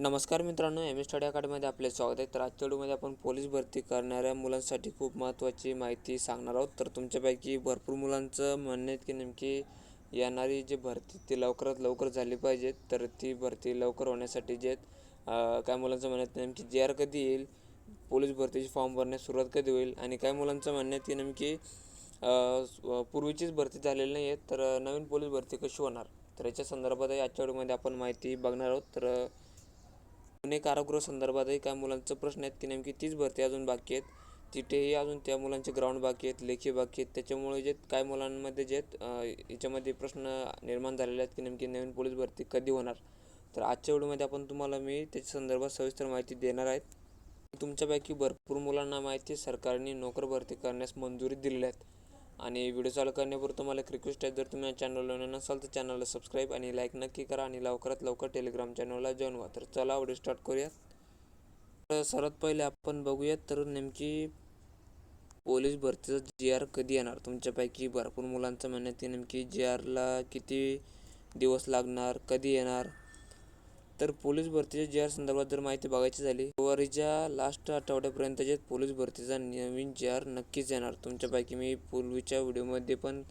नमस्कार मित्रांनो M S study अकॅडमीमध्ये आपले स्वागत आहे. तर आजच्या व्हिडिओमध्ये आपण पोलीस भरती करणाऱ्या मुलांसाठी खूप महत्त्वाची माहिती सांगणार आहोत. तर तुमच्यापैकी भरपूर मुलांचं म्हणणं आहे की नेमकी येणारी जी भरती ती लवकरात लवकर झाली पाहिजे तर ती भरती लवकर होण्यासाठी जे काय मुलांचं म्हणणं आहे नेमकी जे आर कधी येईल पोलीस भरतीची फॉर्म भरण्यास सुरुवात कधी होईल आणि काय मुलांचं म्हणणं आहे की नेमकी पूर्वीचीच भरती झालेली नाही आहे तर नवीन पोलीस भरती कशी होणार? तर याच्या संदर्भातही आजच्या व्हिडिओमध्ये आपण माहिती बघणार आहोत. तर पुणे कारागृह संदर्भातही काय मुलांचं प्रश्न आहेत की नेमकी तीच भरती अजून बाकी आहेत. तिथेही अजून त्या मुलांचे ग्राउंड बाकी आहेत लेखी बाकी आहेत. त्याच्यामुळे जे काय मुलांमध्ये जे आहेत, याच्यामध्ये प्रश्न निर्माण झालेले आहेत की नेमकी नवीन पोलीस भरती कधी होणार? तर आजच्या व्हिडिओमध्ये आपण तुम्हाला मी त्याच्या संदर्भात सविस्तर माहिती देणार आहेत. तुमच्यापैकी भरपूर मुलांना माहिती सरकारने नोकर भरती करण्यास मंजुरी दिलेली आहेत आणि व्हिडिओ चालू करण्यापूर्वी तुम्हाला एक रिक्वेस्ट आहे जर तुम्ही या चॅनलला नसाल तर चॅनलला सबस्क्राईब आणि लाईक नक्की करा आणि लवकरात लवकर टेलिग्राम चॅनलला जॉईन व्हा. तर चला व्हिडिओ स्टार्ट करूयात. तर सर्वात पहिले आपण बघूयात तर नेमकी पोलीस भरतीचा जी आर कधी येणार? तुमच्यापैकी भरपूर मुलांचं म्हणणं ते नेमकी जी आरला किती दिवस लागणार कधी येणार? तर पोलीस भरतीच्या जी आर संदर्भात जर माहिती बघायची झाली फेब्रुवारीच्या लास्ट आठवड्यापर्यंत जे पोलीस भरतीचा नवीन जी आर नक्कीच येणार. तुमच्यापैकी मी पूर्वीच्या व्हिडिओमध्ये पण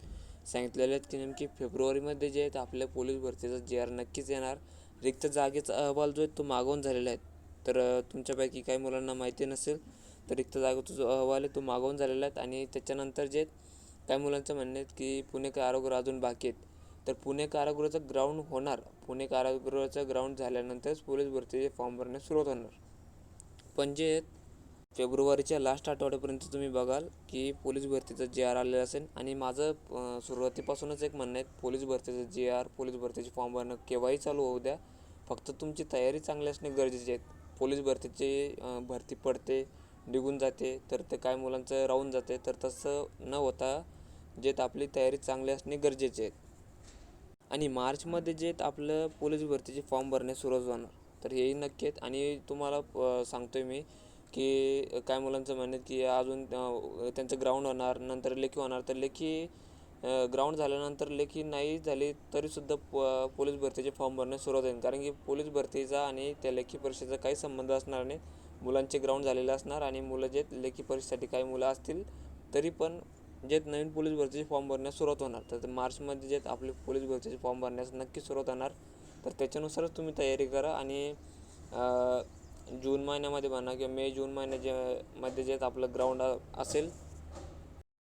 सांगितलेले आहेत की नेमकी फेब्रुवारीमध्ये जे आहेत आपल्या पोलीस भरतीचा जी आर नक्कीच येणार. रिक्त जागेचा अहवाल जो आहे तो मागवून झालेला आहे. तर तुमच्यापैकी काही मुलांना माहिती नसेल तर रिक्त जागेचा जो अहवाल आहे तो मागवून झालेला आहे. आणि त्याच्यानंतर जे आहेत काही मुलांचं म्हणणं आहेत की पुणे आरोग्य अजून बाकी आहेत. तर पुणे कारागृहाचं ग्राउंड होणार. पुणे कारागृहाचं ग्राउंड झाल्यानंतरच पोलीस भरतीचे फॉर्म भरण्यास सुरुवात होणार. पण जे फेब्रुवारीच्या लास्ट आठवड्यापर्यंत तुम्ही बघाल की पोलीस भरतीचं जे आर आलेलं असेल. आणि माझं सुरुवातीपासूनच एक म्हणणं आहे पोलीस भरतीचं जे आर पोलीस भरतीचे फॉर्म भरणं केव्हाही चालू होऊ द्या. फक्त तुमची तयारी चांगली असणे गरजेचे आहेत पोलीस भरतीची भरती पडते निघून जाते तर ते काय मुलांचं राहून जाते तर तसं न होता जे आपली तयारी चांगली असणे गरजेचे आहे. आणि मार्चमध्ये जे आपलं पोलीस भरतीचे फॉर्म भरण्यास सुरुवात होणार. तर हेही नक्की आहेत. आणि तुम्हाला सांगतो सांगतोय मी की काय मुलांचं म्हणणं आहे की अजून त्यांचं ग्राउंड होणार नंतर लेखी होणार. तर लेखी ग्राउंड झाल्यानंतर लेखी नाही झाली तरीसुद्धा प पोलीस भरतीचे फॉर्म भरण्यास सुरुवात होईल. कारण की पोलीस भरतीचा आणि त्या लेखी परीक्षेचा काही संबंध असणार नाही मुलांचे ग्राउंड झालेले असणार आणि मुलं जे लेखी परीक्षेसाठी काही मुलं असतील तरी पण जे नवीन पोलीस भरतीचे फॉर्म भरण्यास सुरुवात होणार तर मार्चमध्ये जे आपले पोलीस भरतीचे फॉर्म भरण्यास नक्की सुरुवात होणार. तर त्याच्यानुसारच तुम्ही तयारी करा आणि जून महिन्यामध्ये म्हणा किंवा मे जून महिन्याच्या मध्ये जे आपलं ग्राउंड असेल